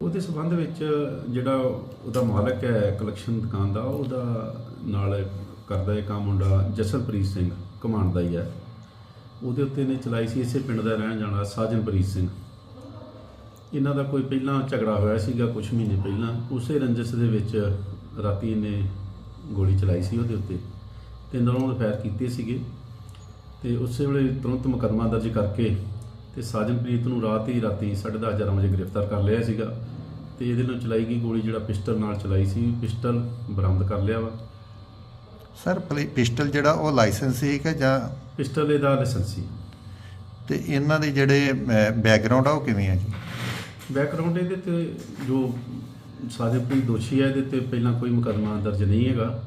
ਉਹਦੇ ਸਬੰਧ ਵਿੱਚ ਜਿਹੜਾ ਉਹਦਾ ਮਾਲਕ ਹੈ ਕਲੈਕਸ਼ਨ ਦੁਕਾਨ ਦਾ, ਉਹਦਾ ਨਾਲ ਕਰਦਾ ਹੈ ਕੰਮ ਮੁੰਡਾ ਜਸਨਪ੍ਰੀਤ ਸਿੰਘ ਕਮਾਂਡ ਦਾ ਹੀ ਹੈ। ਉਹਦੇ ਉੱਤੇ ਨੇ ਚਲਾਈ ਸੀ, ਇਸੇ ਪਿੰਡ ਦਾ ਰਹਿਣ ਜਾਣਾ ਸਾਜਨਪ੍ਰੀਤ ਸਿੰਘ। ਇਹਨਾਂ ਦਾ ਕੋਈ ਪਹਿਲਾਂ ਝਗੜਾ ਹੋਇਆ ਸੀਗਾ ਕੁਝ ਮਹੀਨੇ ਪਹਿਲਾਂ। ਉਸੇ ਰੰਜਸ ਦੇ ਵਿੱਚ ਰਾਤੀ ਇਹਨੇ ਗੋਲੀ ਚਲਾਈ ਸੀ ਉਹਦੇ ਉੱਤੇ ਤੇ ਨਰੋਂ ਫਾਇਰ ਕੀਤੇ ਸੀਗੇ। ਤੇ ਉਸੇ ਵੇਲੇ ਤੁਰੰਤ ਮੁਕੱਦਮਾ ਦਰਜ ਕਰਕੇ ਤੇ ਸਾਜਨਪ੍ਰੀਤ ਨੂੰ ਰਾਤ ਹੀ ਰਾਤੀ 10:30 11 ਵਜੇ ਗ੍ਰਿਫਤਾਰ ਕਰ ਲਿਆ ਸੀਗਾ ਤੇ ਇਹਦੇ ਨਾਲ ਚਲਾਈ ਗਈ ਗੋਲੀ ਜਿਹੜਾ ਪਿਸਟਲ ਨਾਲ ਚਲਾਈ ਸੀ ਪਿਸਟਲ ਬਰਾਮਦ ਕਰ ਲਿਆ ਵਾ। ਸਰ ਪਲੀ- ਪਿਸਟਲ ਜਿਹੜਾ ਉਹ ਲਾਇਸੈਂਸ ਸੀ ਕਿ ਜਾਂ ਪਿਸਟਲ ਇਹਦਾ ਲਾਇਸੈਂਸ ਸੀ। ਤੇ ਇਹਨਾਂ ਦੇ ਜਿਹੜੇ ਬੈਕਗ੍ਰਾਉਂਡ ਆ ਉਹ ਕਿਵੇਂ ਆ ਜੀ? ਬੈਕਗ੍ਰਾਉਂਡ ਇਹਦੇ ਤੇ ਜੋ ਸਾਜਨਪ੍ਰੀਤ ਦੋਸ਼ੀ ਹੈ ਇਹਦੇ ਤੇ ਪਹਿਲਾਂ ਕੋਈ ਮੁਕੱਦਮਾ ਦਰਜ ਨਹੀਂ ਹੈਗਾ।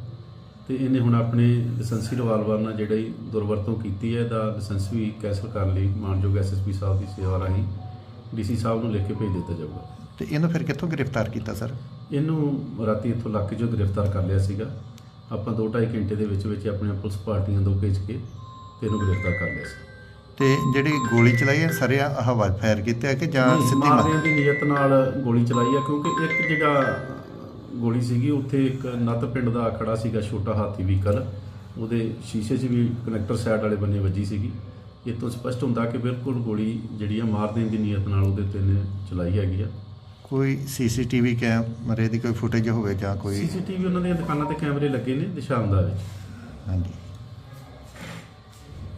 ਤੇ ਇਹਨੇ ਹੁਣ ਆਪਣੇ ਲਾਇਸੈਂਸੀ ਰਿਵਾਲਵਰ ਨਾਲ ਜਿਹੜੀ ਦੁਰਵਰਤੋਂ ਕੀਤੀ ਹੈ ਇਹਦਾ ਲਾਇਸੈਂਸ ਵੀ ਕੈਂਸਲ ਕਰਨ ਲਈ ਮਾਨਯੋਗ ਐਸਐਸਪੀ ਸਾਹਿਬ ਦੀ ਸੇਵਾ ਰਾਹੀਂ। ਡੀਸੀ ਸਾਹਿਬ ਨੂੰ ਲਿਖ ਕੇ ਭੇਜ ਦਿੱਤਾ ਜਾਊਗਾ। ਤੇ ਇਹਨੂੰ ਫਿਰ ਕਿੱਥੋਂ ਗ੍ਰਿਫਤਾਰ ਕੀਤਾ ਸਰ? ਇਹਨੂੰ ਰਾਤੀ ਇੱਥੋਂ ਲੱਕ ਚੋਂ ਗ੍ਰਿਫਤਾਰ ਕਰ ਲਿਆ ਸੀਗਾ। ਆਪਾਂ 2.5 ਘੰਟੇ ਦੇ ਵਿੱਚ ਵਿੱਚ ਆਪਣੀਆਂ ਪੁਲਿਸ ਪਾਰਟੀਆਂ ਦੋ ਭੇਜ ਕੇ ਤੇ ਇਹਨੂੰ ਗ੍ਰਿਫਤਾਰ ਕਰ ਲਿਆ ਸੀ। ਤੇ ਜਿਹੜੀ ਗੋਲੀ ਚਲਾਈ ਹੈ ਸਰ ਇਹ ਹਵਾ ਫਾਇਰ ਕੀਤਾ ਕਿ ਜਾਂ ਸਿੱਧੀ ਮਾਰਨੇ ਮਾਰ ਦੀ ਨੀਅਤ ਨਾਲ ਗੋਲੀ ਚਲਾਈ ਆ ਕਿਉਂਕਿ ਇੱਕ ਜਿਹੜਾ ਗੋਲੀ ਸੀਗੀ। ਉੱਥੇ ਇੱਕ ਨੱਤ ਪਿੰਡ ਦਾ ਖੜਾ ਸੀਗਾ ਛੋਟਾ ਹਾਥੀ ਵਹੀਕਲ। ਉਹਦੇ ਸ਼ੀਸ਼ੇ 'ਚ ਵੀ ਕਨੈਕਟਰ ਸਾਈਡ ਵਾਲੇ ਬੰਨੇ ਵੱਜੀ ਸੀਗੀ। ਇਹ ਤੋਂ ਸਪਸ਼ਟ ਹੁੰਦਾ ਕਿ ਬਿਲਕੁਲ ਗੋਲੀ ਜਿਹੜੀ ਆ ਮਾਰ ਦੇਣ ਦੀ ਨੀਅਤ ਨਾਲ ਉਹਦੇ ਤੇ ਨੇ ਚਲਾਈ ਹੈਗੀ ਆ। ਕੋਈ ਸੀਸੀਟੀਵੀ ਕੈਮਰੇ ਦੀ ਕੋਈ ਫੁਟੇਜ ਹੋਵੇ ਜਾਂ ਕੋਈ ਸੀਸੀਟੀਵੀ ਉਹਨਾਂ ਦੀਆਂ ਦੁਕਾਨਾਂ ਤੇ ਕੈਮਰੇ ਲੱਗੇ ਨੇ ਨਿਸ਼ਾਨਦਾਰ ਵਿੱਚ। ਹਾਂਜੀ।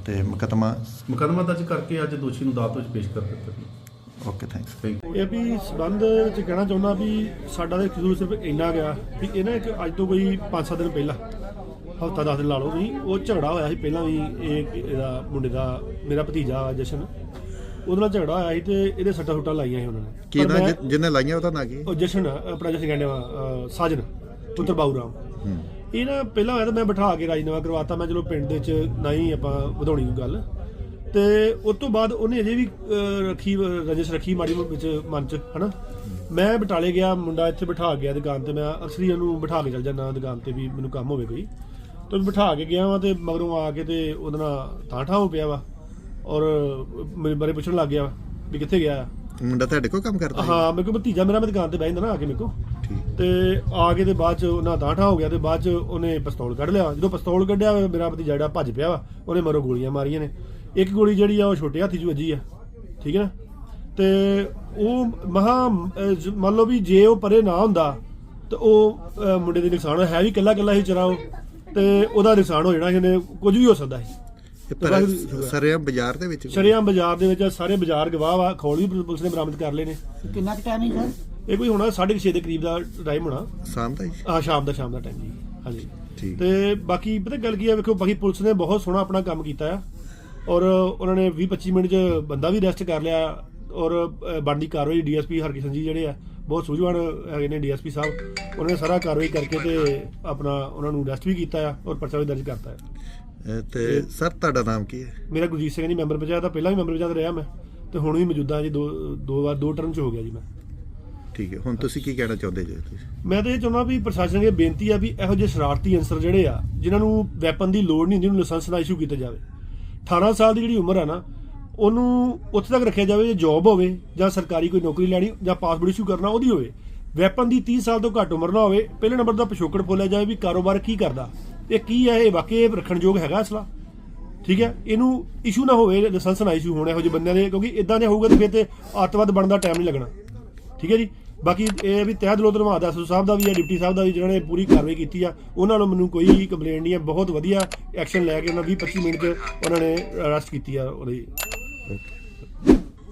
ਤੇ ਮੁਕੱਦਮਾ ਮੁਕੱਦਮਾ ਦਰਜ ਕਰਕੇ ਅੱਜ ਦੋਸ਼ੀ ਨੂੰ ਅਦਾਲਤ ਵਿੱਚ ਪੇਸ਼ ਕਰ ਦਿੱਤਾ ਗਿਆ। ਓਕੇ ਥੈਂਕਸ ਇਹ ਵੀ ਸਬੰਧ ਵਿੱਚ ਕਹਿਣਾ ਚਾਹੁੰਦਾ ਵੀ ਸਾਡਾ ਤਾਂ ਕਸੂਰ ਸਿਰਫ ਇੰਨਾ ਗਿਆ ਵੀ ਇਹਨਾਂ ਇੱਕ ਅੱਜ ਤੋਂ ਕੋਈ 5-7 ਦਿਨ ਪਹਿਲਾਂ ਹਫਤਾ 10 ਦਿਨ ਲਾ ਲਓ ਵੀ ਉਹ ਝਗੜਾ ਹੋਇਆ ਸੀ ਪਹਿਲਾਂ ਵੀ ਇਹ ਇਹਦਾ ਮੁੰਡੇ ਦਾ ਮੇਰਾ ਭਤੀਜਾ ਜਸ਼ਨ ਉਹਦੇ ਨਾਲ ਝਗੜਾ ਹੋਇਆ ਸੀ ਤੇ ਇਹਦੇ ਸੱਟਾਂ ਸੁੱਟਾਂ ਲਾਈਆਂ ਸੀ ਉਹਨਾਂ ਨੇ। ਕੀ ਪਰ ਨਾ ਮੈਂ- ਜਿਹਨੇ ਲਾਈਆਂ ਉਹਦਾ ਨਾਂ ਕੀ? ਉਹ ਜਸ਼ਨ ਆਪਣਾ ਜਸ਼ਨ ਕਹਿੰਦੇ ਵਾ ਸਾਜਨ ਪੁੱਤਰ ਬਾਊ ਰਾਮ। ਇਹ ਨਾ ਪਹਿਲਾਂ ਹੋਇਆ ਤਾਂ ਮੈਂ ਬਿਠਾ ਕੇ ਰਾਜਨਾਮਾ ਕਰਵਾਤਾ ਮੈਂ ਚਲੋ ਪਿੰਡ ਦੇ ਵਿੱਚ ਨਹੀਂ ਆਪਾਂ ਵਧਾਉਣੀ ਗੱਲ। ਤੇ ਉਸ ਤੋਂ ਬਾਅਦ ਉਹਨੇ ਅਜੇ ਵੀ ਅਹ, ਰੱਖੀ ਰਜਿਸ ਰੱਖੀ ਮਾੜੀ ਮੋਟੀ ਵਿੱਚ ਮਨ ਚ ਹਨਾ? ਮੈਂ ਬਟਾਲੇ ਗਿਆ ਮੁੰਡਾ ਇੱਥੇ ਬਿਠਾ ਗਿਆ ਦੁਕਾਨ ਤੇ ਮੈਂ ਅਸਲੀ ਉਹਨੂੰ ਬਿਠਾ ਕੇ ਚੱਲ ਜਾਂਦਾ ਦੁਕਾਨ ਤੇ ਵੀ ਮੈਨੂੰ ਕੰਮ ਹੋਵੇ ਕੋਈ। ਤੇ ਬਿਠਾ ਕੇ ਗਿਆ ਵਾਂ ਤੇ ਮਗਰੋਂ ਆ ਕੇ ਤੇ ਉਹਦੇ ਨਾਲ ਠਾਠਾ ਹੋ ਪਿਆ ਵਾ ਔਰ ਮੇਰੇ ਬਾਰੇ ਪੁੱਛਣ ਲੱਗ ਗਿਆ ਵੀ ਕਿੱਥੇ ਗਿਆ। ਮੁੰਡਾ ਤੁਹਾਡੇ ਕੋਲ ਕੰਮ ਕਰਦਾ ਹੈ ਹਾਂ ਮੇਰੇ ਕੋਲ ਭਤੀਜਾ ਮੇਰਾ ਮੈਂ ਦੁਕਾਨ ਤੇ ਬਹਿ ਜਾਂਦਾ ਨਾ ਆ ਕੇ ਮੇਰੇ ਕੋਲ। ਤੇ ਆ ਕੇ ਤੇ ਬਾਅਦ ਚ ਉਹਨਾਂ ਦਾਠਾ ਹੋ ਗਿਆ ਤੇ ਬਾਅਦ ਚ ਉਹਨੇ ਪਿਸਤੌਲ ਕੱਢ ਲਿਆ। ਜਦੋਂ ਪਿਸਤੌਲ ਕੱਢਿਆ ਮੇਰਾ ਭਤੀਜਾ ਜਿਹੜਾ ਭੱਜ ਪਿਆ ਵਾ ਉਹਨੇ ਮਰੋ ਗੋਲੀਆਂ ਮਾਰੀਆਂ ਨੇ। ਇੱਕ ਗੋਲੀ ਜਿਹੜੀ ਆ ਉਹ ਛੋਟੇ ਹਾਥੀ 'ਚ ਵੱਜੀ ਆ। ਠੀਕ ਹੈ ਨਾ? ਤੇ ਉਹ ਮਹਾ ਮੰਨ ਲਓ ਵੀ ਜੇ ਉਹ ਪਰੇ ਨਾ ਹੁੰਦਾ ਤੇ ਉਹ ਮੁੰਡੇ ਦੇ ਨੁਕਸਾਨ। ਹੈ ਵੀ ਕੱਲਾ ਕੱਲਾ ਹੀ ਚਰਾ ਉਹ ਤੇ ਉਹਦਾ ਨੁਕਸਾਨ ਹੋ ਜਾਣਾ ਸੀ ਉਹਨੇ ਕੁਝ ਵੀ ਹੋ ਸਕਦਾ ਸੀ। ਇਹ ਪਰ ਸਰਿਆ ਬਾਜ਼ਾਰ ਦੇ ਵਿੱਚ ਸ਼ਰੇਆਮ ਬਾਜ਼ਾਰ ਦੇ ਵਿੱਚ ਸਾਰੇ ਬਾਜ਼ਾਰ ਗਵਾਹ ਵਾ ਖੋਲ ਵੀ ਪੁਲਿਸ ਨੇ ਬਰਾਮਦ ਕਰ ਲਏ ਨੇ। ਕਿੰਨਾ ਕੁ ਟਾਈਮਿੰਗ ਸਰ? ਇਹ ਕੋਈ ਹੋਣਾ 6:30 ਦੇ ਕਰੀਬ ਦਾ ਟਾਈਮ ਹੋਣਾ। ਸ਼ਾਮ ਦਾ ਹੀ? ਆ ਸ਼ਾਮ ਦਾ ਸ਼ਾਮ ਦਾ ਟਾਈਮ ਜੀ। ਹਾਂਜੀ। ਠੀਕ। ਤੇ ਬਾਕੀ ਪਤਾ ਗੱਲ ਕੀ ਆ ਵੇਖੋ ਬਾਕੀ ਪੁਲਿਸ ਨੇ ਬਹੁਤ ਸੋਹਣਾ ਆਪਣਾ ਕੰਮ ਕੀਤਾ ਆ। ਔਰ ਉਹਨਾਂ ਨੇ 20 25 ਮਿੰਟ 'ਚ ਬੰਦਾ ਵੀ ਅਰੈਸਟ ਕਰ ਲਿਆ। ਔਰ ਅ, ਬਣਦੀ ਕਾਰਵਾਈ ਡੀਐਸਪੀ ਹਰਕਿਸ਼ਨ ਜੀ ਜਿਹੜੇ ਆ ਬਹੁਤ ਸੂਝਵਾਨ ਹੈਗੇ ਨੇ ਡੀਐਸਪੀ ਸਾਹਿਬ। ਉਹਨਾਂ ਨੇ ਸਾਰਾ ਕਾਰਵਾਈ ਕਰਕੇ ਤੇ ਆਪਣਾ ਉਹਨਾਂ ਨੂੰ ਅਰੈਸਟ ਵੀ ਕੀਤਾ ਆ ਔਰ ਪਰਚਾ ਵੀ ਦਰਜ ਕਰਤਾ ਆ। ਅਹ ਤੇ ਸਰ ਤੁਹਾਡਾ ਨਾਮ ਕੀ ਹੈ? ਮੇਰਾ ਗੁਰਜੀਤ ਸਿੰਘ ਜੀ ਮੈਂਬਰ ਪੰਚਾਇਤ ਦਾ। ਪਹਿਲਾਂ ਵੀ ਮੈਂਬਰ ਪੰਚਾਇਤ ਰਿਹਾ ਮੈਂ। ਤੇ ਹੁਣ ਵੀ ਮੌਜੂਦਾ ਜੀ ਦੋ ਦੋ ਵਾਰ ਦੋ ਟਰਮ 'ਚ ਹੋ ਗਿਆ ਜੀ ਮੈਂ। ਠੀਕ ਹੈ, ਹੁਣ ਤੁਸੀਂ ਕੀ ਕਹਿਣਾ ਚਾਹੁੰਦੇ ਜੀ ਤੁਸੀਂ? ਮੈਂ ਤਾਂ ਇਹ ਚਾਹੁੰਦਾ ਵੀ ਪ੍ਰਸ਼ਾਸਨ ਅੱਗੇ ਬੇਨਤੀ ਆ ਵੀ ਇਹੋ ਜਿਹੇ ਸ਼ਰਾਰਤੀ ਅਨਸਰ ਜਿਹੜੇ ਆ, ਜਿਨ੍ਹਾਂ ਨੂੰ ਵੈਪਨ ਦੀ ਲੋੜ ਨਹੀਂ ਹੁੰਦੀ, ਉਹਨੂੰ ਲਾਇਸੈਂਸ ਨਾ ਇਸ਼ੂ ਕੀਤਾ ਜਾਵੇ। 18 ਸਾਲ ਦੀ ਜਿਹੜੀ ਉਮਰ ਆ ਨਾ, ਉਹਨੂੰ ਉੱਥੇ ਤੱਕ ਰੱਖਿਆ ਜਾਵੇ ਜੇ ਜੌਬ ਹੋਵੇ, ਜਾਂ ਸਰਕਾਰੀ ਕੋਈ ਨੌਕਰੀ ਲੈਣੀ, ਜਾਂ ਪਾਸਪੋਰਟ ਇਸ਼ੂ ਕਰਨਾ, ਉਹਦੀ ਹੋਵੇ। ਵੈਪਨ ਦੀ 30 ਸਾਲ ਤੋਂ ਘੱਟ ਉਮਰ ਨਾ ਹੋਵੇ, ਪਹਿਲੇ ਨੰਬਰ ਦਾ ਪਿਛੋਕੜ ਫੋਲਿਆ ਜਾਵੇ ਵੀ ਕਾਰੋਬਾਰ ਕੀ ਕਰਦਾ। ਇਹ ਕੀ ਹੈ ਇਹ ਵਾਕਈ ਇਹ ਰੱਖਣਯੋਗ ਹੈਗਾ ਅਸਲਾ? ਠੀਕ ਹੈ, ਇਹਨੂੰ ਇਸ਼ੂ ਨਾ ਹੋਵੇ, ਲਾਇਸੈਂਸ ਨਾ ਇਸ਼ੂ ਹੋਣੇ ਇਹੋ ਜਿਹੇ ਬੰਦਿਆਂ ਦੇ, ਕਿਉਂਕਿ ਇਦਾਂ ਦੇ ਹੋਊਗਾ ਤੇ ਫਿਰ ਤੇ ਅੱਤਵਾਦ ਬਣਨ ਦਾ ਟਾਈਮ ਨਹੀਂ ਲੱਗਣਾ। ਠੀਕ ਹੈ ਜੀ? ਬਾਕੀ ਇਹ ਵੀ ਤਹਿ ਦਿਲੋਂ ਧੰਨਵਾਦ ਆ ਸਾਹਿਬ ਦਾ ਵੀ ਹੈ ਡਿਪਟੀ ਸਾਹਿਬ ਦਾ ਵੀ, ਜਿਨ੍ਹਾਂ ਨੇ ਪੂਰੀ ਕਾਰਵਾਈ ਕੀਤੀ ਆ। ਉਹਨਾਂ ਨੂੰ ਮੈਨੂੰ ਕੋਈ ਕੰਪਲੇਂਟ ਨਹੀਂ ਹੈ ਬਹੁਤ ਵਧੀਆ ਐਕਸ਼ਨ ਲੈ ਕੇ ਉਹਨਾਂ 20 25 ਮਿੰਟ 'ਚ ਉਹਨਾਂ ਨੇ ਅਰੈਸਟ ਕੀਤੀ ਆ ਉਹਦੀ।